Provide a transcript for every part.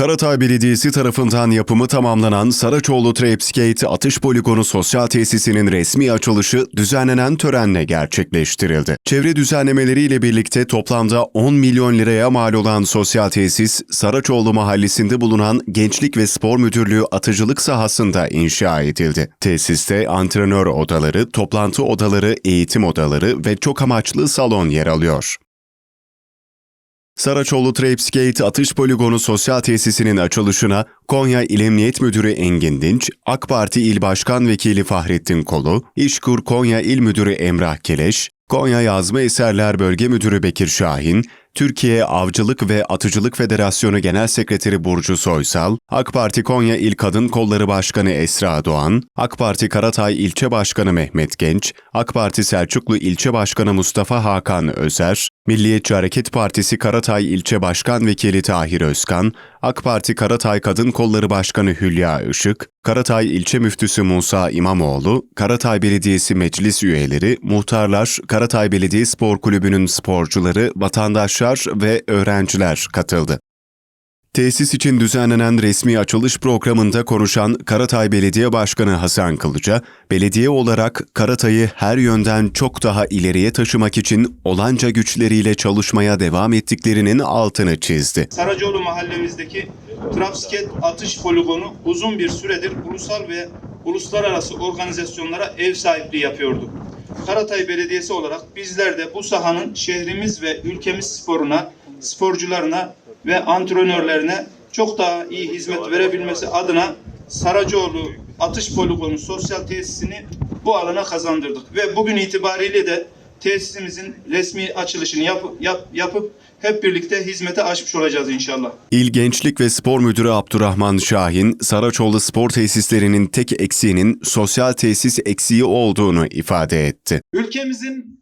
Karatay Belediyesi tarafından yapımı tamamlanan Saraçoğlu Trapskate Atış Poligonu Sosyal Tesisi'nin resmi açılışı düzenlenen törenle gerçekleştirildi. Çevre düzenlemeleriyle birlikte toplamda 10 milyon liraya mal olan sosyal tesis, Saraçoğlu Mahallesi'nde bulunan Gençlik ve Spor Müdürlüğü atıcılık sahasında inşa edildi. Tesiste antrenör odaları, toplantı odaları, eğitim odaları ve çok amaçlı salon yer alıyor. Saraçoğlu Trapskate Atış Poligonu Sosyal Tesisi'nin açılışına Konya İl Emniyet Müdürü Engin Dinç, AK Parti İl Başkan Vekili Fahrettin Kolu, İşkur Konya İl Müdürü Emrah Keleş, Konya Yazma Eserler Bölge Müdürü Bekir Şahin, Türkiye Avcılık ve Atıcılık Federasyonu Genel Sekreteri Burcu Soysal, AK Parti Konya İl Kadın Kolları Başkanı Esra Doğan, AK Parti Karatay İlçe Başkanı Mehmet Genç, AK Parti Selçuklu İlçe Başkanı Mustafa Hakan Özer, Milliyetçi Hareket Partisi Karatay İlçe Başkan Vekili Tahir Özkan, AK Parti Karatay Kadın Kolları Başkanı Hülya Işık, Karatay İlçe Müftüsü Musa İmamoğlu, Karatay Belediyesi Meclis üyeleri, muhtarlar, Karatay Belediye Spor Kulübü'nün sporcuları, vatandaşlar ve öğrenciler katıldı. Tesis için düzenlenen resmi açılış programında konuşan Karatay Belediye Başkanı Hasan Kılıca, belediye olarak Karatay'ı her yönden çok daha ileriye taşımak için olanca güçleriyle çalışmaya devam ettiklerinin altını çizdi. Saracoğlu mahallemizdeki Trapsket atış poligonu uzun bir süredir ulusal ve uluslararası organizasyonlara ev sahipliği yapıyordu. Karatay Belediyesi olarak bizler de bu sahanın şehrimiz ve ülkemiz sporuna, sporcularına ve antrenörlerine çok daha iyi hizmet verebilmesi adına Saracoğlu Atış Poligonu sosyal tesisini bu alana kazandırdık. Ve bugün itibariyle de tesisimizin resmi açılışını yap, yap, yapıp hep birlikte hizmete açmış olacağız inşallah. İl Gençlik ve Spor Müdürü Abdurrahman Şahin, Saraçoğlu spor tesislerinin tek eksiğinin sosyal tesis eksiği olduğunu ifade etti. Ülkemizin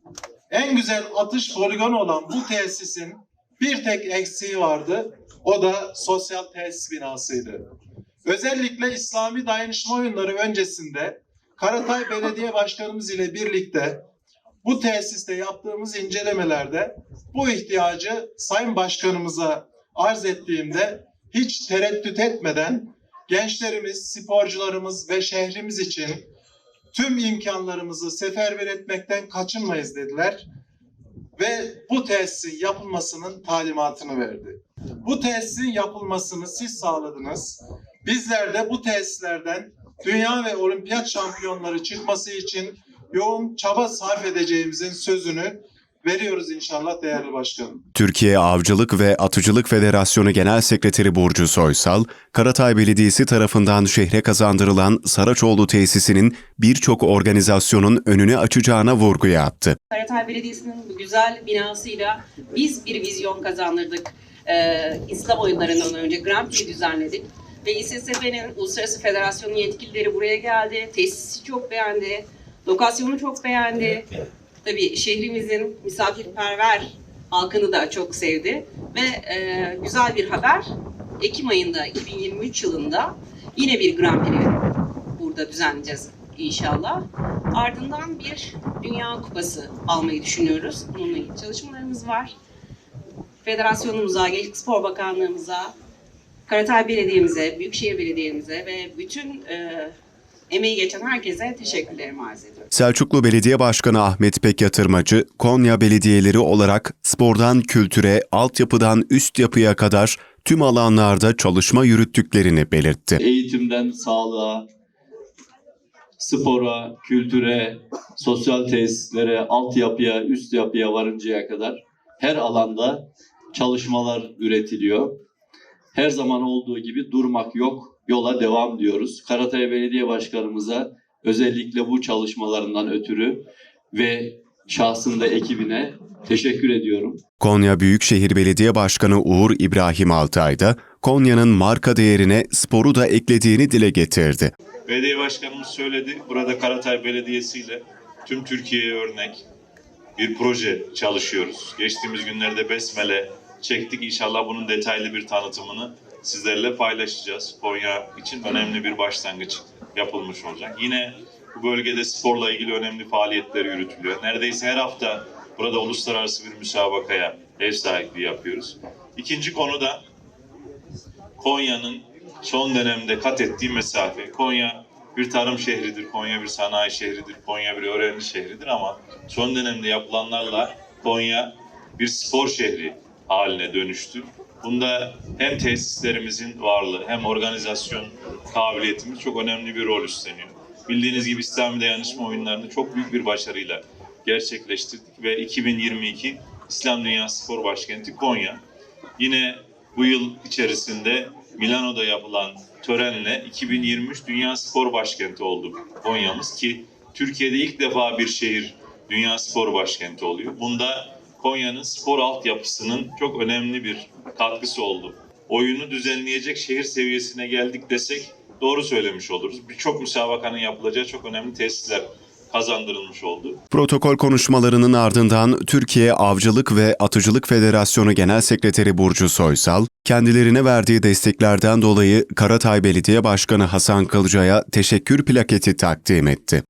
en güzel atış poligonu olan bu tesisin bir tek eksiği vardı. O da sosyal tesis binasıydı. Özellikle İslami dayanışma oyunları öncesinde Karatay Belediye Başkanımız ile birlikte bu tesiste yaptığımız incelemelerde bu ihtiyacı Sayın Başkanımıza arz ettiğimde hiç tereddüt etmeden gençlerimiz, sporcularımız ve şehrimiz için tüm imkanlarımızı seferber etmekten kaçınmayız dediler ve bu tesisin yapılmasının talimatını verdi. Bu tesisin yapılmasını siz sağladınız. Bizler de bu tesislerden dünya ve olimpiyat şampiyonları çıkması için yoğun çaba sarf edeceğimizin sözünü veriyoruz inşallah değerli başkanım. Türkiye Avcılık ve Atıcılık Federasyonu Genel Sekreteri Burcu Soysal, Karatay Belediyesi tarafından şehre kazandırılan Saraçoğlu tesisinin birçok organizasyonun önünü açacağına vurgu yaptı. Karatay Belediyesi'nin bu güzel binasıyla biz bir vizyon kazandırdık. Ee, İslam oyunlarından önce Grand Prix düzenledik. Ve İSSF'nin Uluslararası Federasyonu yetkilileri buraya geldi. Tesisi çok beğendi. Lokasyonu çok beğendi. Tabii şehrimizin misafirperver halkını da çok sevdi. Ve e, güzel bir haber. Ekim ayında 2023 yılında yine bir Grand Prix burada düzenleyeceğiz inşallah. Ardından bir Dünya Kupası almayı düşünüyoruz. Bununla ilgili çalışmalarımız var. Federasyonumuza, Gençlik Spor Bakanlığımıza, Karatay Belediye'mize, Büyükşehir Belediye'mize ve bütün e, emeği geçen herkese teşekkürlerimi arz ediyorum. Selçuklu Belediye Başkanı Ahmet Pek Yatırmacı, Konya belediyeleri olarak spordan kültüre, altyapıdan üst yapıya kadar tüm alanlarda çalışma yürüttüklerini belirtti. eğitimden sağlığa, spora, kültüre, sosyal tesislere, altyapıya, üst yapıya varıncaya kadar her alanda çalışmalar üretiliyor. Her zaman olduğu gibi durmak yok, yola devam diyoruz. Karatay Belediye Başkanımıza özellikle bu çalışmalarından ötürü ve şahsında ekibine teşekkür ediyorum. Konya Büyükşehir Belediye Başkanı Uğur İbrahim Altay da Konya'nın marka değerine sporu da eklediğini dile getirdi. Belediye başkanımız söyledi. Burada Karatay Belediyesi ile tüm Türkiye'ye örnek bir proje çalışıyoruz. Geçtiğimiz günlerde besmele çektik. İnşallah bunun detaylı bir tanıtımını sizlerle paylaşacağız. Konya için önemli bir başlangıç yapılmış olacak. Yine bu bölgede sporla ilgili önemli faaliyetler yürütülüyor. Neredeyse her hafta burada uluslararası bir müsabakaya ev sahipliği yapıyoruz. İkinci konu da Konya'nın son dönemde kat ettiği mesafe. Konya bir tarım şehridir, Konya bir sanayi şehridir, Konya bir öğrenci şehridir ama son dönemde yapılanlarla Konya bir spor şehri haline dönüştü. Bunda hem tesislerimizin varlığı hem organizasyon kabiliyetimiz çok önemli bir rol üstleniyor. Bildiğiniz gibi İslami Dayanışma Oyunları'nı çok büyük bir başarıyla gerçekleştirdik ve 2022 İslam Dünyası Spor Başkenti Konya. Yine bu yıl içerisinde Milano'da yapılan törenle 2023 Dünya Spor Başkenti oldu Konya'mız ki Türkiye'de ilk defa bir şehir Dünya Spor Başkenti oluyor. Bunda Konya'nın spor altyapısının çok önemli bir katkısı oldu. Oyunu düzenleyecek şehir seviyesine geldik desek doğru söylemiş oluruz. Birçok müsabakanın yapılacağı çok önemli tesisler kazandırılmış oldu. Protokol konuşmalarının ardından Türkiye Avcılık ve Atıcılık Federasyonu Genel Sekreteri Burcu Soysal, kendilerine verdiği desteklerden dolayı Karatay Belediye Başkanı Hasan Kılıca'ya teşekkür plaketi takdim etti.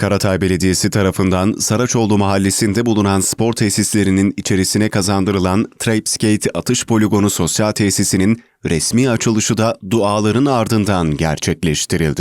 Karatay Belediyesi tarafından Saraçoğlu Mahallesi'nde bulunan spor tesislerinin içerisine kazandırılan Trapskate Atış Poligonu Sosyal Tesisi'nin resmi açılışı da duaların ardından gerçekleştirildi.